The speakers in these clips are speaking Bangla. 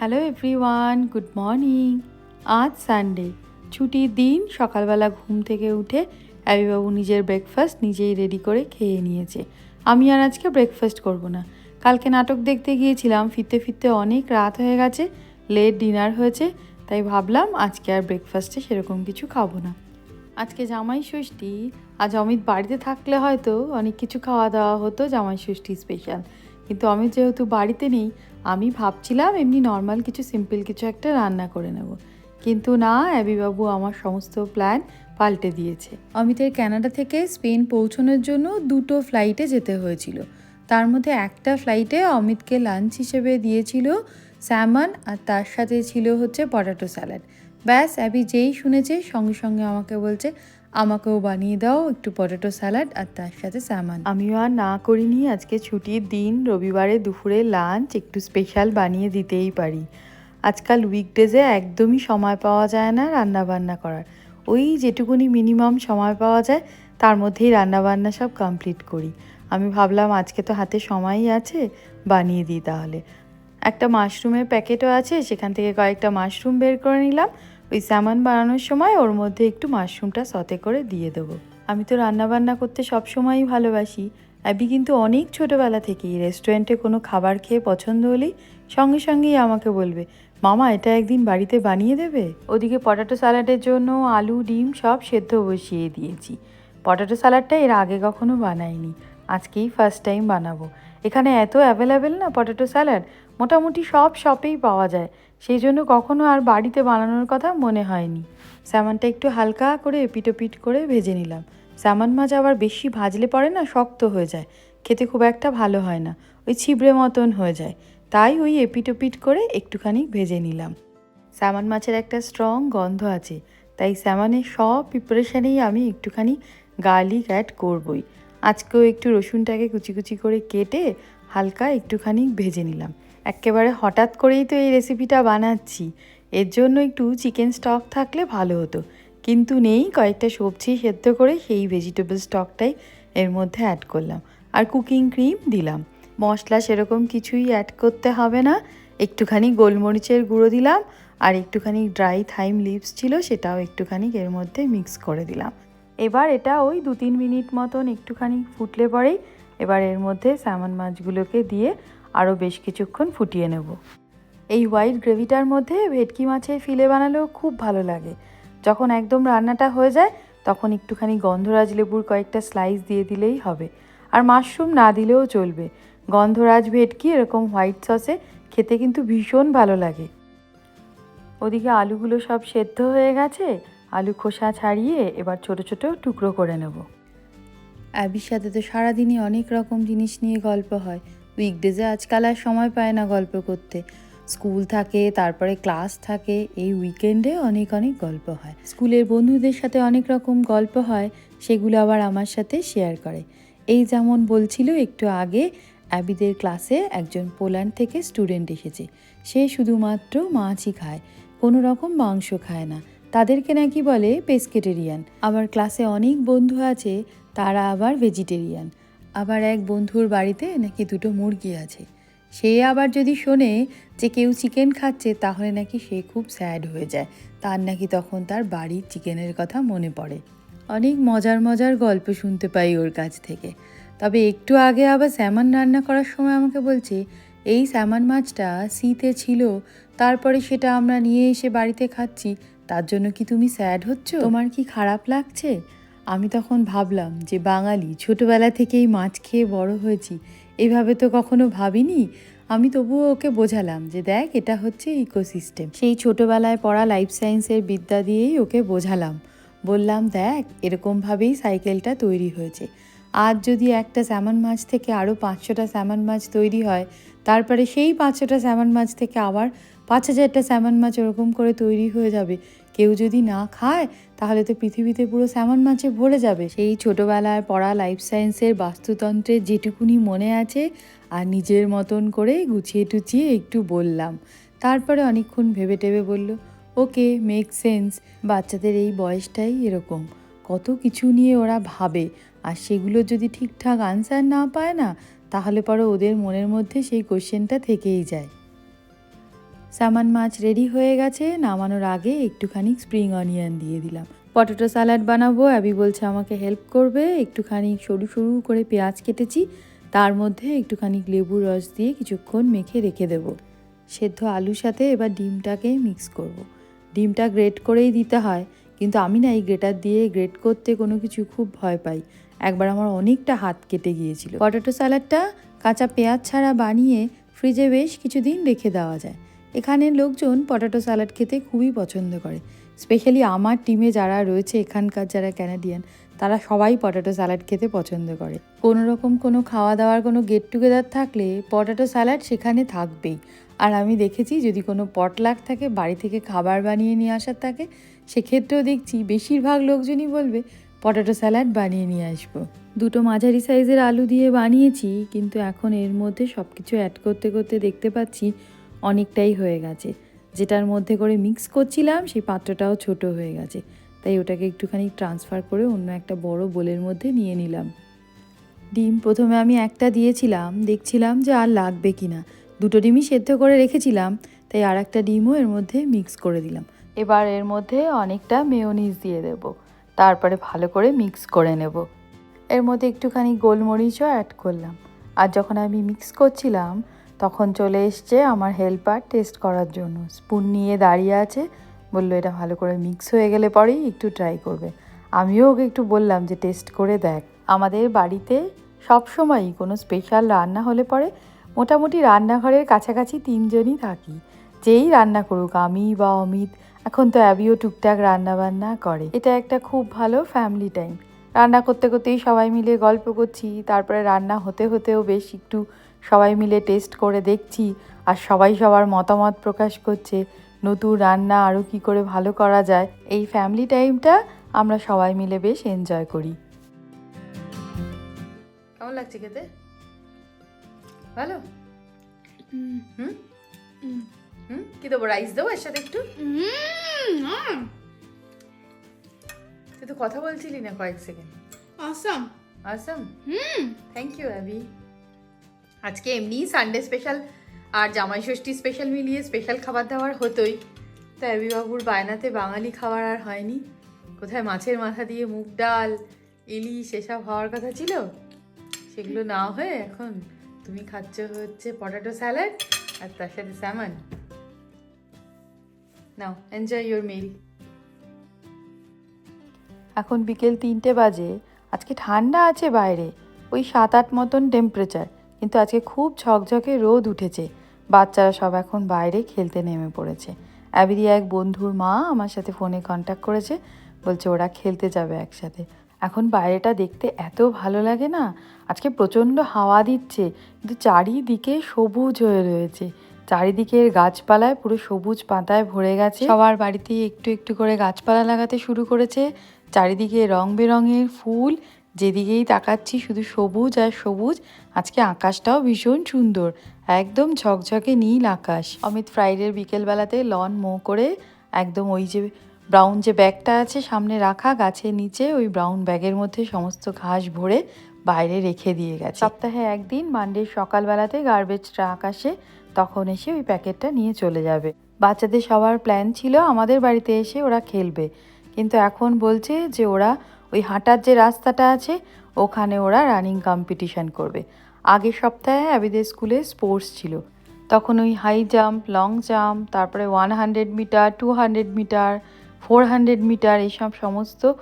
হ্যালো এভরিওয়ান গুড মর্নিং আজ সানডে ছুটির দিন সকালবেলা ঘুম থেকে উঠে অ্যাবিবাবু নিজের ব্রেকফাস্ট নিজেই রেডি করে খেয়ে নিয়েছে। আমি আর আজকে ব্রেকফাস্ট করব না। কালকে নাটক দেখতে গিয়েছিলাম, ফিরতে ফিরতে অনেক রাত হয়ে গেছে লেট ডিনার হয়েছে, তাই ভাবলাম আজকে আর ব্রেকফাস্টে সেরকম কিছু খাব না। আজকে জামাই ষষ্ঠী, আজ অমিত বাড়িতে থাকলে হয়তো অনেক কিছু খাওয়া দাওয়া হতো জামাই ষষ্ঠী স্পেশাল কিন্তু অমিত যেহেতু বাড়িতে নেই আমি ভাবছিলাম এমনি নর্মাল কিছু সিম্পল কিছু একটা রান্না করে নেব। কিন্তু না, অ্যাবিবাবু আমার সমস্ত প্ল্যান পাল্টে দিয়েছে। অমিতের কানাডা থেকে স্পেন পৌঁছানোর জন্য দুটো ফ্লাইটে যেতে হয়েছিল। তার মধ্যে একটা ফ্লাইটে অমিতকে লাঞ্চ হিসেবে দিয়েছিল স্যামন আর তার সাথে ছিল হচ্ছে পটাটো স্যালাড ব্যাস, অ্যাবি যেই শুনেছে সঙ্গে সঙ্গে আমাকে বলছে আমাকেও বানিয়ে দাও একটু পটেটো স্যালাড আর তার সাথে স্যামান আমিও আর না করিনি, আজকে ছুটির দিন, রবিবারে দুপুরে লাঞ্চ, একটু স্পেশাল বানিয়ে দিতেই পারি। আজকাল উইকডেজে একদমই সময় পাওয়া যায় না রান্না বান্না করার। ওই যেটুকুনি মিনিমাম সময় পাওয়া যায়, তার মধ্যেই রান্না বান্না সব কমপ্লিট করি। আমি ভাবলাম আজকে তো হাতে সময়ই আছে, বানিয়ে দিই তাহলে। একটা মাশরুমের প্যাকেটও আছে, সেখান থেকে কয়েকটা মাশরুম বের করে নিলাম। ওই স্যামন বানানোর সময় ওর মধ্যে একটু মাশরুমটা সতে করে দিয়ে দেবো। আমি তো রান্না বান্না করতে সব সময়ই ভালোবাসি। অ্যাবি কিন্তু অনেক ছোটোবেলা থেকেই রেস্টুরেন্টে কোনো খাবার খেয়ে পছন্দ হলেই সঙ্গে সঙ্গেই আমাকে বলবে, মামা, এটা একদিন বাড়িতে বানিয়ে দেবে? ওদিকে পটাটো স্যালাডের জন্য আলু, ডিম সব সেদ্ধ বসিয়ে দিয়েছি। পটাটো স্যালাডটা এর আগে কখনো বানাইনি। আজকেই ফার্স্ট টাইম বানাবো। এখানে এত অ্যাভেলেবেল না পটেটো স্যালাড মোটামুটি সব শপেই পাওয়া যায়। সেই জন্য কখনো আর বাড়িতে বানানোর কথা মনে হয়নি। স্যামনটা একটু হালকা করে এপিটোপিট করে ভেজে নিলাম। স্যামন মাছ আবার বেশি ভাজলে পরে না শক্ত হয়ে যায়। খেতে খুব একটা ভালো হয় না। ওই ছিবড়ে মতন হয়ে যায়। তাই ওই এপিটোপিট করে একটুখানি ভেজে নিলাম। স্যামন মাছের একটা স্ট্রং গন্ধ আছে। তাই স্যামনের সব প্রিপারেশানেই আমি একটুখানি গার্লিক অ্যাড করবই। আজকেও একটু রসুনটাকে কুচি কুচি করে কেটে হালকা একটুখানি ভেজে নিলাম। একেবারে হঠাৎ করেই তো এই রেসিপিটা বানাচ্ছি। এর জন্য একটু চিকেন স্টক থাকলে ভালো হতো। কিন্তু নেই, কয়েকটা সবজি সেদ্ধ করে সেই ভেজিটেবল স্টকটাই এর মধ্যে অ্যাড করলাম। আর কুকিং ক্রিম দিলাম। মশলা সেরকম কিছুই অ্যাড করতে হবে না। একটুখানি গোলমরিচের গুঁড়ো দিলাম। আর একটুখানি ড্রাই থাইম লিপস ছিল সেটাও একটুখানি এর মধ্যে মিক্স করে দিলাম। এবার এটা ওই দু তিন মিনিট মতন একটুখানি ফুটলে পরেই এবার এর মধ্যে স্যামন মাছগুলোকে দিয়ে আরও বেশ কিছুক্ষণ ফুটিয়ে নেব। এই হোয়াইট গ্রেভিটার মধ্যে ভেটকি মাছের ফিলে বানালেও খুব ভালো লাগে। যখন একদম রান্নাটা হয়ে যায়, তখন একটুখানি গন্ধরাজ লেবুর কয়েকটা স্লাইস দিয়ে দিলেই হবে। আর মাশরুম না দিলেও চলবে। গন্ধরাজ ভেটকি এরকম হোয়াইট সসে খেতে কিন্তু ভীষণ ভালো লাগে। ওদিকে আলুগুলো সব সেদ্ধ হয়ে গেছে। আলু খোসা ছাড়িয়ে এবার ছোট ছোট টুকরো করে নেব। অ্যাবির সাথে তো সারাদিনই অনেক রকম জিনিস নিয়ে গল্প হয়। উইকডেজে আজকাল আর সময় পায় না গল্প করতে। স্কুল থাকে, তারপরে ক্লাস থাকে, এই উইকেন্ডে অনেক অনেক গল্প হয়। স্কুলের বন্ধুদের সাথে অনেক রকম গল্প হয়, সেগুলো আবার আমার সাথে শেয়ার করে। এই যেমন বলছিল, একটু আগে অ্যাবিদের ক্লাসে একজন পোল্যান্ড থেকে স্টুডেন্ট এসেছে। সে শুধুমাত্র মাছই খায়, কোনো রকম মাংস খায় না। তাদেরকে নাকি বলে পেস্কেটেরিয়ান। আবার ক্লাসে অনেক বন্ধু আছে, তারা আবার ভেজিটেরিয়ান। আবার এক বন্ধুর বাড়িতে নাকি দুটো মুরগি আছে। সে আবার যদি শোনে যে কেউ চিকেন খাচ্ছে, তাহলে নাকি সে খুব স্যাড হয়ে যায়। তার নাকি তখন তার বাড়ির চিকেনের কথা মনে পড়ে। অনেক মজার মজার গল্প শুনতে পাই ওর কাছ থেকে। তবে একটু আগে আবার স্যামন রান্না করার সময় আমাকে বলছে, এই স্যামন মাছটা শীতে ছিল, তারপরে সেটা আমরা নিয়ে এসে বাড়িতে খাচ্ছি তার জন্য কি তুমি স্যাড হচ্ছ? তোমার কি খারাপ লাগছে? আমি তখন ভাবলাম যে বাঙালি ছোটবেলা থেকেই মাছ খেয়ে বড় হয়েছি, এভাবে তো কখনো ভাবিনি। আমি তবুও ওকে বোঝালাম যে দেখ, এটা হচ্ছে ইকোসিস্টেম সেই ছোটবেলায় পড়া লাইফ সায়েন্সের বিদ্যা দিয়েই ওকে বোঝালাম। বললাম, দেখ এরকমভাবেই সাইকেলটা তৈরি হয়েছে। আজ যদি একটা স্যামন মাছ থেকে আরও পাঁচশোটা স্যামন মাছ তৈরি হয়, তারপরে সেই পাঁচশোটা স্যামন মাছ থেকে আবার পাঁচ হাজারটা স্যামন মাছ ওরকম করে তৈরি হয়ে যাবে। কেউ যদি না খায়, তাহলে তো পৃথিবীতে পুরো স্যামন মাছে ভরে যাবে। সেই ছোটোবেলায় পড়া লাইফ সায়েন্সের বাস্তুতন্ত্রের যেটুকুনি মনে আছে আর নিজের মতন করে গুছিয়ে টুচিয়ে একটু বললাম। তারপরে অনেকক্ষণ ভেবে টেবে বলল, ওকে মেক সেন্স বাচ্চাদের এই বয়সটাই এরকম। কত কিছু নিয়ে ওরা ভাবে, আর সেগুলো যদি ঠিকঠাক আনসার না পায় না, তাহলে পরে ওদের মনের মধ্যে সেই কোশ্চেনটা থেকেই যায়। স্যামন মাছ রেডি হয়ে গেছে, নামানোর আগে একটুখানি স্প্রিং অনিয়ন দিয়ে দিলাম। পটেটো স্যালাড বানাবো অ্যাবি বলছে আমাকে হেল্প করবে, একটুখানি সরু সরু করে পেঁয়াজ কেটেছি, তার মধ্যে একটুখানি লেবুর রস দিয়ে কিছুক্ষণ মেখে রেখে দেব। সেদ্ধ আলুর সাথে এবার ডিমটাকে মিক্স করব। ডিমটা গ্রেট করেই দিতে হয়, কিন্তু আমি না এই গ্রেটার দিয়ে গ্রেট করতে কোনো কিছু খুব ভয় পাই। একবার আমার অনেকটা হাত কেটে গিয়েছিল। পটেটো স্যালাডটা কাঁচা পেঁয়াজ ছাড়া বানিয়ে ফ্রিজে বেশ কিছুদিন রেখে দেওয়া যায়। এখানের লোকজন পটাটো স্যালাড খেতে খুবই পছন্দ করে। স্পেশালি আমার টিমে যারা রয়েছে, এখানকার যারা ক্যানাডিয়ান তারা সবাই পটাটো স্যালাড খেতে পছন্দ করে। কোনো রকম কোনো খাওয়া দাওয়ার কোনো গেট টুগেদার থাকলে পটাটো স্যালাড সেখানে থাকবেই। আর আমি দেখেছি যদি কোনো পটলাক থাকে, বাড়ি থেকে খাবার বানিয়ে নিয়ে আসার থাকে, সেক্ষেত্রেও দেখছি বেশিরভাগ লোকজনই বলবে, পটাটো স্যালাড বানিয়ে নিয়ে আসব। দুটো মাঝারি সাইজের আলু দিয়ে বানিয়েছি, কিন্তু এখন এর মধ্যে সব কিছু অ্যাড করতে করতে দেখতে পাচ্ছি অনেকটাই হয়ে গেছে। যেটার মধ্যে করে মিক্স করছিলাম, সেই পাত্রটাও ছোট হয়ে গেছে। তাই ওটাকে একটুখানি ট্রান্সফার করে অন্য একটা বড় বোলের মধ্যে নিয়ে নিলাম। ডিম প্রথমে আমি একটা দিয়েছিলাম, দেখছিলাম যে আর লাগবে কি না দুটো ডিমই সেদ্ধ করে রেখেছিলাম, তাই আর একটা ডিমও এর মধ্যে মিক্স করে দিলাম। এবার এর মধ্যে অনেকটা মেয়োনিজ দিয়ে দেব। তারপরে ভালো করে মিক্স করে নেব। এর মধ্যে একটুখানি গোলমরিচও অ্যাড করলাম। আর যখন আমি মিক্স করছিলাম তখন চলে এসছে আমার হেল্পার টেস্ট করার জন্য। স্পুন নিয়ে দাঁড়িয়ে আছে, বলল, এটা ভালো করে মিক্স হয়ে গেলে পরেই একটু ট্রাই করবে। আমিও ওকে একটু বললাম যে টেস্ট করে দেখ। আমাদের বাড়িতে সব সময়ই কোনো স্পেশাল রান্না হলে পরে মোটামুটি রান্নাঘরের কাছাকাছি তিনজনই থাকি। যেই রান্না করুক, আমি বা অমিত, এখন তো অ্যাবিও টুকটাক রান্না বান্না করে। এটা একটা খুব ভালো ফ্যামিলি টাইম রান্না করতে করতেই সবাই মিলে গল্প করছি, তারপরে রান্না হতে হতেও বেশ একটু সবাই মিলে টেস্ট করে দেখছি আর সবাই সবার মতামত প্রকাশ করছে। নতুন রান্না আরও কী করে ভালো করা যায়? এই ফ্যামিলি টাইমটা আমরা সবাই মিলে বেশ এনজয় করি। কেমন লাগছে খেতে? ভালো? হুম? হুম? কি দেবো রাইস দেবো এর সাথে একটু? তুই তো কথা বলছিলি না কয়েক second Awesome. Awesome Hmm. Thank you Abby আজকে এমনিই সানডে স্পেশাল আর জামাই ষষ্ঠী স্পেশাল মিলিয়ে স্পেশাল খাবার দাবার হতোই। তো অ্যাবি বাবুর বায়নাতে বাঙালি খাবার আর হয়নি। কোথায় মাছের মাথা দিয়ে মুগ ডাল, ইলিশ এসব হওয়ার কথা ছিল? সেগুলো না হয়ে এখন তুমি খাচ্ছ হচ্ছে পটাটো স্যালাড আর তার সাথে salmon now enjoy your meal এখন বিকেল তিনটে বাজে। আজকে ঠান্ডা আছে বাইরে। ওই সাত আট মতন টেম্পারেচার কিন্তু আজকে খুব ঝকঝকে রোদ উঠেছে। বাচ্চারা সব এখন বাইরে খেলতে নেমে পড়েছে। অ্যাবিরি এক বন্ধুর মা আমার সাথে ফোনে কন্ট্যাক্ট করেছে, বলছে ওরা খেলতে যাবে একসাথে। এখন বাইরেটা দেখতে এত ভালো লাগে না, আজকে প্রচণ্ড হাওয়া দিচ্ছে, কিন্তু চারিদিকে সবুজ হয়ে রয়েছে। চারিদিকের গাছপালায় পুরো সবুজ পাতায় ভরে গেছে। সবার বাড়িতে একটু একটু করে গাছপালা লাগাতে শুরু করেছে। চারিদিকে রং বেরঙের ফুল যেদিকেই তাকাচ্ছি শুধু সবুজ আর সবুজ, আজকে আকাশটাও ভীষণ সুন্দর, একদম ঝকঝকে নীল আকাশ। অমিত ফ্রাইডের বিকেলবেলাতে লন মো করে একদম ওই যে ব্রাউন যে ব্যাগটা আছে সামনে রাখা, গাছের নিচে ওই ব্রাউন ব্যাগের মধ্যে সমস্ত ঘাস ভরে বাইরে রেখে দিয়ে গেছে। সপ্তাহে একদিন মানডে সকালবেলাতে গার্বেজ ট্রাক আসে তখন এসে ওই প্যাকেটটা নিয়ে চলে যাবে। বাচ্চাদের সবার প্ল্যান ছিল, আমাদের বাড়িতে এসে ওরা খেলবে। কিন্তু এখন বলছে যে ওরা ওই হাঁটার যে রাস্তাটা আছে, ওখানে ওরা রানিং কম্পিটিশান করবে। আগের সপ্তাহে অ্যাবিদের স্কুলে স্পোর্টস ছিল। তখন ওই হাই জাম্প লং জাম্প তারপরে one hundred metre two hundred metre four hundred metre এইসব সমস্ত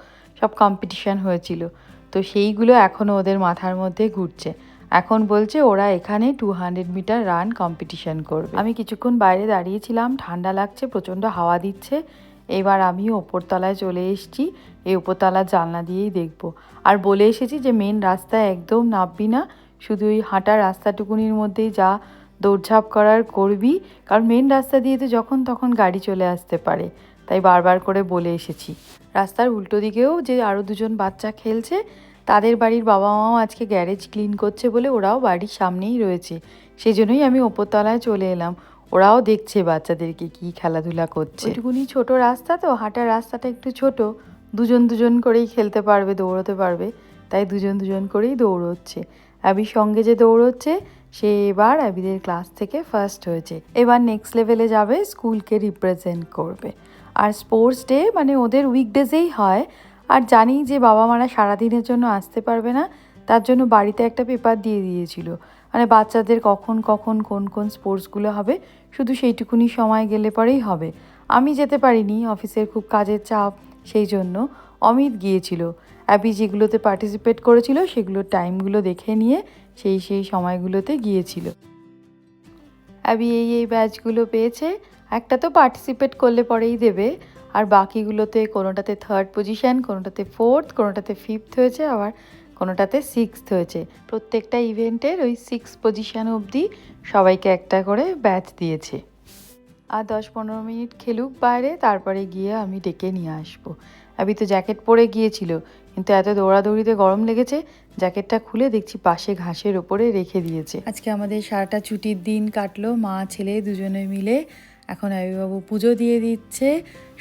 সব কম্পিটিশান হয়েছিল। তো সেইগুলো এখনও ওদের মাথার মধ্যে ঘুরছে। এখন বলছে ওরা এখানে two hundred metre run competition করবে। আমি কিছুক্ষণ বাইরে দাঁড়িয়েছিলাম, ঠান্ডা লাগছে, প্রচণ্ড হাওয়া দিচ্ছে। এবার আমি ওপরতলায় চলে এসেছি, এই ওপরতলার জানলা দিয়েই দেখব। আর বলে এসেছি যে মেন রাস্তায় একদম নামবি না, শুধু ওই হাঁটার রাস্তাটুকুনির মধ্যেই যা দৌড়ঝাঁপ করার করবি, কারণ মেন রাস্তা দিয়ে তো যখন তখন গাড়ি চলে আসতে পারে। তাই বারবার করে বলে এসেছি। রাস্তার উল্টো দিকেও যে আরও দুজন বাচ্চা খেলছে, তাদের বাড়ির বাবা মাও আজকে গ্যারেজ ক্লিন করছে বলে ওরাও বাড়ির সামনেই রয়েছে। সেই জন্যই আমি ওপরতলায় চলে এলাম। ওরাও দেখছে বাচ্চাদেরকে কি খেলাধুলা করছে। ওইটুকুনি ছোট রাস্তা তো, হাঁটার রাস্তাটা একটু ছোট। দুজন দুজন করেই খেলতে পারবে, দৌড়তে পারবে। তাই দুজন দুজন করেই দৌড়চ্ছে। অ্যাবির সঙ্গে যে দৌড়চ্ছে, সে এবার অ্যাবিদের ক্লাস থেকে ফার্স্ট হয়েছে। এবার নেক্সট লেভেলে যাবে, স্কুলকে রিপ্রেজেন্ট করবে। আর স্পোর্টস ডে মানে ওদের উইকডেজেই হয়। আর জানি যে বাবা মারা সারাদিনের জন্য আসতে পারবে না, তার জন্য বাড়িতে একটা পেপার দিয়ে দিয়েছিল। মানে বাচ্চাদের কখন কখন কোন কোন স্পোর্টসগুলো হবে, শুধু সেইটুকুনি সময় গেলে পরেই হবে। আমি যেতে পারিনি, অফিসের খুব কাজের চাপ, সেই জন্য অমিত গিয়েছিল। অ্যাবি যেগুলোতে পার্টিসিপেট করেছিল সেগুলোর টাইমগুলো দেখে নিয়ে সেই সেই সময়গুলোতে গিয়েছিল। অ্যাবি এই এই ব্যাচগুলো পেয়েছে, একটা তো পার্টিসিপেট করলে পরেই দেবে, আর বাকিগুলোতে কোনোটাতে থার্ড পজিশন কোনোটাতে ফোর্থ কোনোটাতে ফিফথ হয়েছে আবার। কোনোটাতে সিক্সথ হয়েছে। প্রত্যেকটা ইভেন্টের ওই সিক্স পজিশন অবধি সবাইকে একটা করে ব্যাচ দিয়েছে। আর দশ পনেরো মিনিট খেলুক বাইরে, তারপরে গিয়ে আমি ডেকে নিয়ে আসব। আবি তো জ্যাকেট পরে গিয়েছিল, কিন্তু এত দৌড়াদৌড়িতে গরম লেগেছে জ্যাকেটটা খুলে দেখছি পাশে ঘাসের ওপরে রেখে দিয়েছে। আজকে আমাদের সারাটা ছুটির দিন কাটলো, মা, ছেলে দুজনে মিলে। এখন আবিবাবু পুজো দিয়ে দিচ্ছে।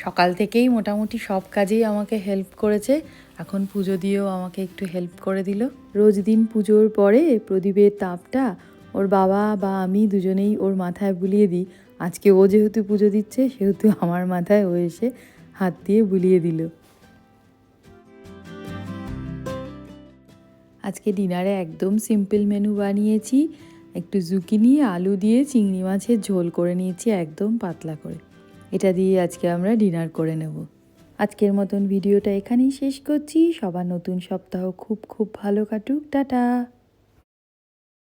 সকাল থেকেই মোটামুটি সব কাজেই আমাকে হেল্প করেছে। এখন পুজো দিয়েও আমাকে একটু হেল্প করে দিল। রোজ দিন পুজোর পরে প্রদীপের তাপটা ওর বাবা বা আমি দুজনেই ওর মাথায় বুলিয়ে দিই। আজকে ও যেহেতু পুজো দিচ্ছে, সেহেতু আমার মাথায় ও এসে হাত দিয়ে বুলিয়ে দিল। আজকে ডিনারে একদম সিম্পল মেনু বানিয়েছি। একটু জুকিনি আলু দিয়ে চিংড়ি মাছের ঝোল করে নিয়েছি একদম পাতলা করে। এটা দিয়ে আজকে আমরা ডিনার করে নেব। আজকের মতন ভিডিওটা এখানেই শেষ করছি। সবার নতুন সপ্তাহ খুব খুব ভালো কাটুক। টাটা!